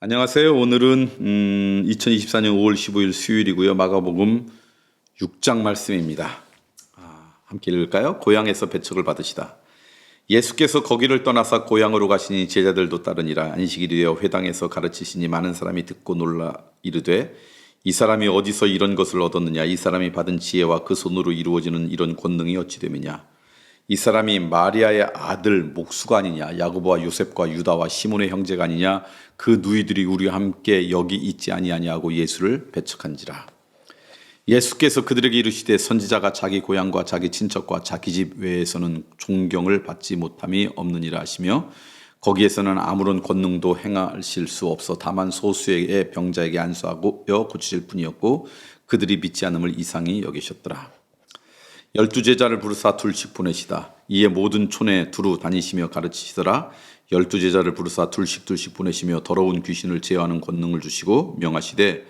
안녕하세요. 오늘은 음, 2024년 5월 15일 수요일이고요. 마가복음 6장 말씀입니다. 아, 함께 읽을까요? 고향에서 배척을 받으시다. 예수께서 거기를 떠나사 고향으로 가시니 제자들도 따르니라 안식일이 되어 회당에서 가르치시니 많은 사람이 듣고 놀라 이르되 이 사람이 어디서 이런 것을 얻었느냐 이 사람이 받은 지혜와 그 손으로 이루어지는 이런 권능이 어찌 됨이냐 이 사람이 마리아의 아들 목수가 아니냐 야고보와 요셉과 유다와 시몬의 형제가 아니냐 그 누이들이 우리와 함께 여기 있지 아니하냐고 예수를 배척한지라 예수께서 그들에게 이르시되 선지자가 자기 고향과 자기 친척과 자기 집 외에서는 존경을 받지 못함이 없느니라 하시며 거기에서는 아무런 권능도 행하실 수 없어 다만 소수의 병자에게 안수하고 고치실 뿐이었고 그들이 믿지 않음을 이상히 여기셨더라. 열두 제자를 부르사 둘씩 보내시다. 이에 모든 촌에 두루 다니시며 가르치시더라. 열두 제자를 부르사 둘씩 둘씩 보내시며 더러운 귀신을 제어하는 권능을 주시고 명하시되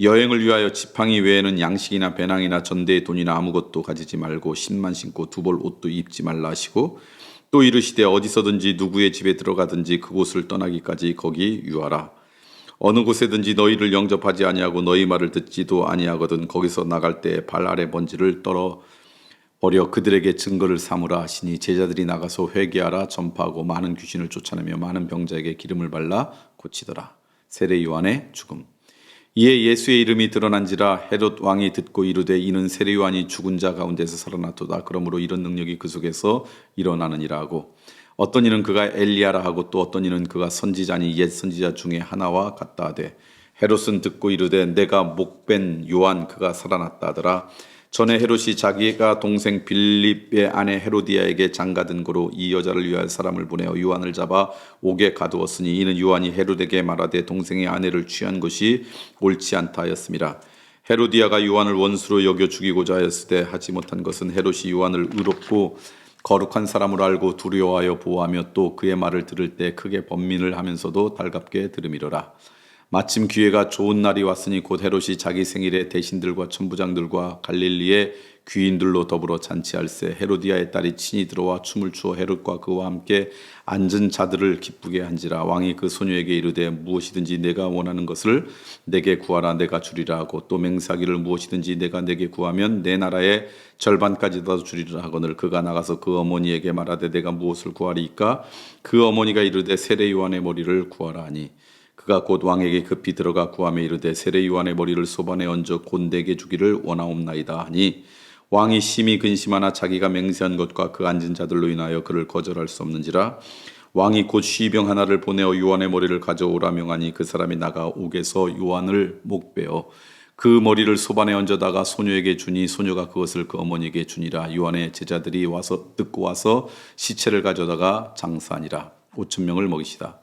여행을 위하여 지팡이 외에는 양식이나 배낭이나 전대의 돈이나 아무것도 가지지 말고 신만 신고 두 벌 옷도 입지 말라 하시고 또 이르시되 어디서든지 누구의 집에 들어가든지 그곳을 떠나기까지 거기 유하라. 어느 곳에든지 너희를 영접하지 아니하고 너희 말을 듣지도 아니하거든 거기서 나갈 때 발 아래 먼지를 떨어 버려 그들에게 증거를 삼으라 하시니 제자들이 나가서 회개하라 전파하고 많은 귀신을 쫓아내며 많은 병자에게 기름을 발라 고치더라. 세례 요한의 죽음. 이에 예수의 이름이 드러난지라 헤롯 왕이 듣고 이르되 이는 세례 요한이 죽은 자 가운데서 살아났도다. 그러므로 이런 능력이 그 속에서 일어나느니라 하고 어떤 이는 그가 엘리야라 하고 또 어떤 이는 그가 선지자니 옛 선지자 중에 하나와 같다 하되 헤롯은 듣고 이르되 내가 목벤 요한 그가 살아났다 하더라. 전에 헤롯이 자기가 동생 빌립의 아내 헤로디아에게 장가든 고로 이 여자를 위하여 사람을 보내어 요한을 잡아 옥에 가두었으니 이는 요한이 헤롯에게 말하되 동생의 아내를 취한 것이 옳지 않다 하였습니다. 헤로디아가 요한을 원수로 여겨 죽이고자 하였을 때 하지 못한 것은 헤롯이 요한을 의롭고 거룩한 사람으로 알고 두려워하여 보호하며 또 그의 말을 들을 때 크게 번민을 하면서도 달갑게 들음이로라. 마침 기회가 좋은 날이 왔으니 곧 헤롯이 자기 생일에 대신들과 천부장들과 갈릴리의 귀인들로 더불어 잔치할세 헤로디아의 딸이 친히 들어와 춤을 추어 헤롯과 그와 함께 앉은 자들을 기쁘게 한지라 왕이 그 소녀에게 이르되 무엇이든지 내가 원하는 것을 내게 구하라 내가 주리라 하고 또 맹사기를 무엇이든지 내가 내게 구하면 내 나라의 절반까지도 주리라 하거늘 그가 나가서 그 어머니에게 말하되 내가 무엇을 구하리이까? 그 어머니가 이르되 세례 요한의 머리를 구하라 하니 그가 곧 왕에게 급히 들어가 구함에 이르되 세례 요한의 머리를 소반에 얹어 곤대게 주기를 원하옵나이다 하니 왕이 심히 근심하나 자기가 맹세한 것과 그 앉은 자들로 인하여 그를 거절할 수 없는지라 왕이 곧 쉬병 하나를 보내어 요한의 머리를 가져오라 명하니 그 사람이 나가 옥에서 요한을 목베어 그 머리를 소반에 얹어다가 소녀에게 주니 소녀가 그것을 그 어머니에게 주니라. 요한의 제자들이 와서 듣고 와서 시체를 가져다가 장사하니라. 오천 명을 먹이시다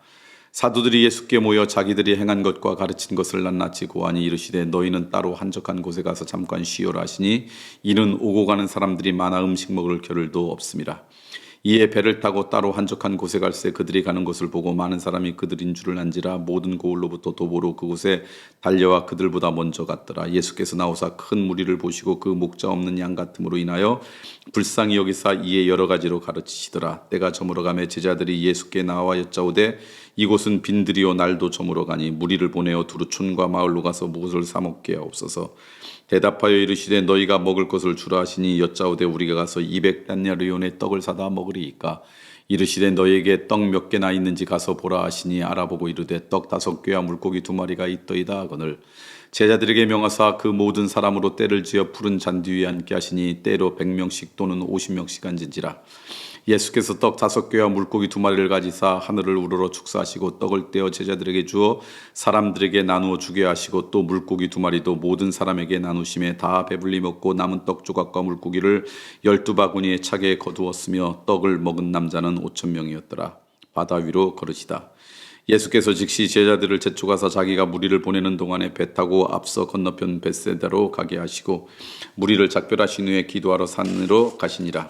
사도들이 예수께 모여 자기들이 행한 것과 가르친 것을 낱낱이 고하니 이르시되 너희는 따로 한적한 곳에 가서 잠깐 쉬어라 하시니 이는 오고 가는 사람들이 많아 음식 먹을 겨를도 없습니다. 이에 배를 타고 따로 한적한 곳에 갈새 그들이 가는 것을 보고 많은 사람이 그들인 줄을 안지라 모든 고을로부터 도보로 그곳에 달려와 그들보다 먼저 갔더라. 예수께서 나오사 큰 무리를 보시고 그 목자 없는 양 같음으로 인하여 불쌍히 여기사 이에 여러 가지로 가르치시더라. 때가 저물어 가매 제자들이 예수께 나와 여짜오되 이곳은 빈들이요 날도 저물어 가니 무리를 보내어 두루 촌과 마을로 가서 무엇을 사 먹게 하옵소서 대답하여 이르시되 너희가 먹을 것을 주라 하시니 여짜오되 우리가 가서 이백 단야르온의 떡을 사다 먹으리이까? 이르시되 너희에게 떡 몇 개나 있는지 가서 보라 하시니 알아보고 이르되 떡 다섯 개와 물고기 두 마리가 있더이다 하거늘. 제자들에게 명하사 그 모든 사람으로 때를 지어 푸른 잔디 위에 앉게 하시니 때로 백 명씩 또는 오십 명씩 앉은지라 예수께서 떡 다섯 개와 물고기 두 마리를 가지사 하늘을 우러러 축사하시고 떡을 떼어 제자들에게 주어 사람들에게 나누어 주게 하시고 또 물고기 두 마리도 모든 사람에게 나누심에 다 배불리 먹고 남은 떡 조각과 물고기를 열두 바구니에 차게 거두었으며 떡을 먹은 남자는 오천 명이었더라 바다 위로 걸으시다 예수께서 즉시 제자들을 제초가서 자기가 무리를 보내는 동안에 배 타고 앞서 건너편 벳세다로 가게 하시고 무리를 작별하신 후에 기도하러 산으로 가시니라.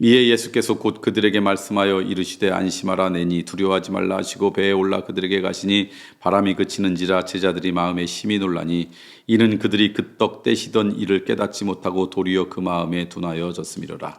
이에 예수께서 곧 그들에게 말씀하여 이르시되 안심하라 내니 두려워하지 말라 하시고 배에 올라 그들에게 가시니 바람이 그치는지라 제자들이 마음에 심히 놀라니 이는 그들이 그 떡 떼시던 일을 깨닫지 못하고 도리어 그 마음에 둔하여 졌음이로라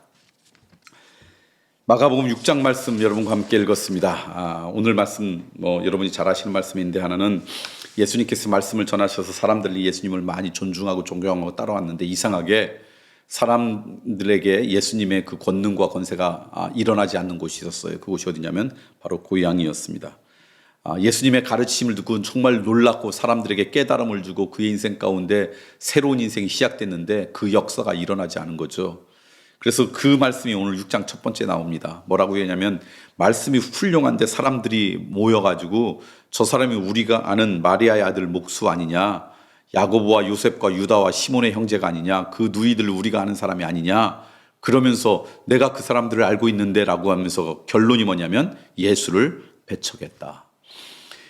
마가복음 6장 말씀 여러분과 함께 읽었습니다. 아, 오늘 말씀 뭐 여러분이 잘 아시는 말씀인데 하나는 예수님께서 말씀을 전하셔서 사람들이 예수님을 많이 존중하고 존경하고 따라왔는데 이상하게 사람들에게 예수님의 그 권능과 권세가 아, 일어나지 않는 곳이 있었어요. 그곳이 어디냐면 바로 고향이었습니다. 아, 예수님의 가르침을 듣고 정말 놀랐고 사람들에게 깨달음을 주고 그의 인생 가운데 새로운 인생이 시작됐는데 그 역사가 일어나지 않은 거죠. 그래서 그 말씀이 오늘 6장 첫 번째 나옵니다. 뭐라고 했냐면 말씀이 훌륭한데 사람들이 모여가지고 저 사람이 우리가 아는 마리아의 아들 목수 아니냐 야고보와 요셉과 유다와 시몬의 형제가 아니냐 그 누이들 우리가 아는 사람이 아니냐 그러면서 내가 그 사람들을 알고 있는데라고 하면서 결론이 뭐냐면 예수를 배척했다.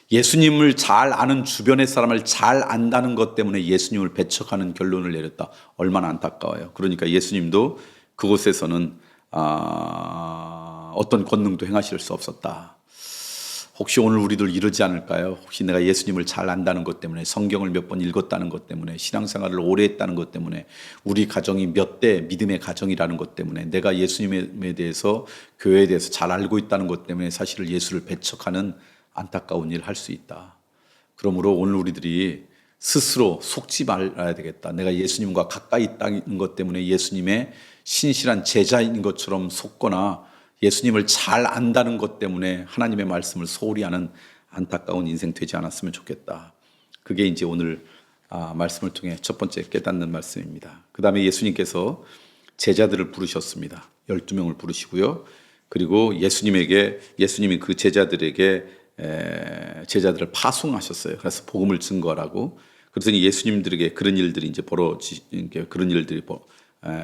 예수님을 잘 아는 주변의 사람을 잘 안다는 것 때문에 예수님을 배척하는 결론을 내렸다. 얼마나 안타까워요. 그러니까 예수님도 그곳에서는 아, 어떤 권능도 행하실 수 없었다. 혹시 오늘 우리들 이러지 않을까요? 혹시 내가 예수님을 잘 안다는 것 때문에 성경을 몇 번 읽었다는 것 때문에 신앙생활을 오래 했다는 것 때문에 우리 가정이 몇 대 믿음의 가정이라는 것 때문에 내가 예수님에 대해서 교회에 대해서 잘 알고 있다는 것 때문에 사실 예수를 배척하는 안타까운 일을 할수 있다. 그러므로 오늘 우리들이 스스로 속지 말아야 되겠다. 내가 예수님과 가까이 있다는 것 때문에 예수님의 신실한 제자인 것처럼 속거나 예수님을 잘 안다는 것 때문에 하나님의 말씀을 소홀히 하는 안타까운 인생 되지 않았으면 좋겠다. 그게 이제 오늘 아, 말씀을 통해 첫 번째 깨닫는 말씀입니다. 그 다음에 예수님께서 제자들을 부르셨습니다. 12명을 부르시고요. 그리고 예수님에게, 예수님이 그 제자들에게 에, 제자들을 파송하셨어요. 그래서 복음을 증거하라고. 그랬더니 예수님들에게 그런 일들이 이제 벌어지, 그런 일들이 벌, 에,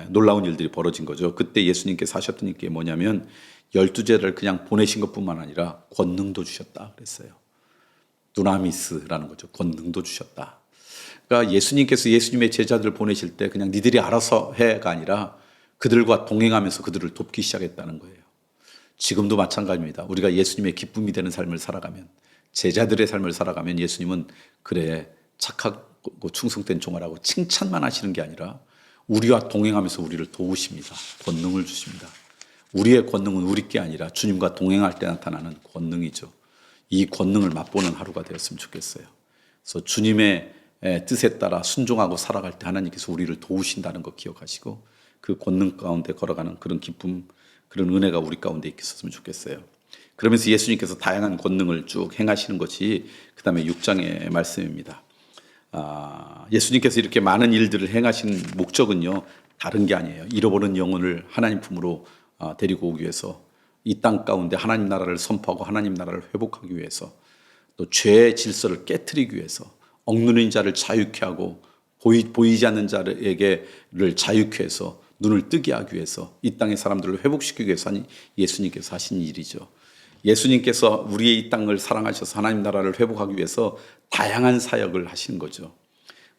놀라운 일들이 벌어진 거죠. 그때 예수님께서 하셨던 게 뭐냐면 열두 제를 그냥 보내신 것뿐만 아니라 권능도 주셨다 그랬어요. 두나미스라는 거죠. 권능도 주셨다. 그러니까 예수님께서 예수님의 제자들을 보내실 때 그냥 니들이 알아서 해가 아니라 그들과 동행하면서 그들을 돕기 시작했다는 거예요. 지금도 마찬가지입니다. 우리가 예수님의 기쁨이 되는 삶을 살아가면 제자들의 삶을 살아가면 예수님은 그래 착하고 충성된 종아라고 칭찬만 하시는 게 아니라 우리와 동행하면서 우리를 도우십니다. 권능을 주십니다. 우리의 권능은 우리 게 아니라 주님과 동행할 때 나타나는 권능이죠. 이 권능을 맛보는 하루가 되었으면 좋겠어요. 그래서 주님의 뜻에 따라 순종하고 살아갈 때 하나님께서 우리를 도우신다는 거 기억하시고 그 권능 가운데 걸어가는 그런 기쁨, 그런 은혜가 우리 가운데 있었으면 좋겠어요. 그러면서 예수님께서 다양한 권능을 쭉 행하시는 것이 그 다음에 6장의 말씀입니다. 아, 예수님께서 이렇게 많은 일들을 행하신 목적은요 다른 게 아니에요. 잃어버린 영혼을 하나님 품으로 아, 데리고 오기 위해서 이 땅 가운데 하나님 나라를 선포하고 하나님 나라를 회복하기 위해서 또 죄의 질서를 깨뜨리기 위해서 억누른 자를 자유케 하고 보이, 보이지 않는 자에게를 자유케 해서 눈을 뜨게 하기 위해서 이 땅의 사람들을 회복시키기 위해서 예수님께서 하신 일이죠. 예수님께서 우리의 이 땅을 사랑하셔서 하나님 나라를 회복하기 위해서 다양한 사역을 하시는 거죠.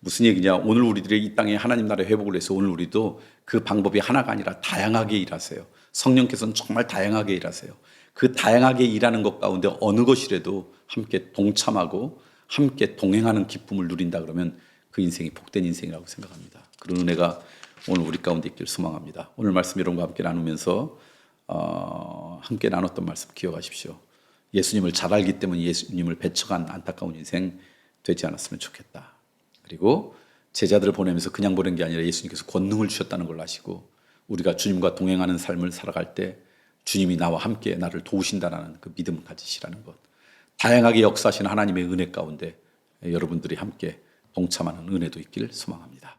무슨 얘기냐? 오늘 우리들의 이 땅에 하나님 나라의 회복을 위해서 오늘 우리도 그 방법이 하나가 아니라 다양하게 일하세요. 성령께서는 정말 다양하게 일하세요. 그 다양하게 일하는 것 가운데 어느 것이라도 함께 동참하고 함께 동행하는 기쁨을 누린다 그러면 그 인생이 복된 인생이라고 생각합니다. 그런 은혜가 오늘 우리 가운데 있길 소망합니다. 오늘 말씀 여러분과 함께 나누면서 어, 함께 나눴던 말씀 기억하십시오. 예수님을 잘 알기 때문에 예수님을 배척한 안타까운 인생 되지 않았으면 좋겠다. 그리고 제자들을 보내면서 그냥 보낸 게 아니라 예수님께서 권능을 주셨다는 걸 아시고 우리가 주님과 동행하는 삶을 살아갈 때 주님이 나와 함께 나를 도우신다는 그 믿음을 가지시라는 것. 다양하게 역사하시는 하나님의 은혜 가운데 여러분들이 함께 동참하는 은혜도 있기를 소망합니다.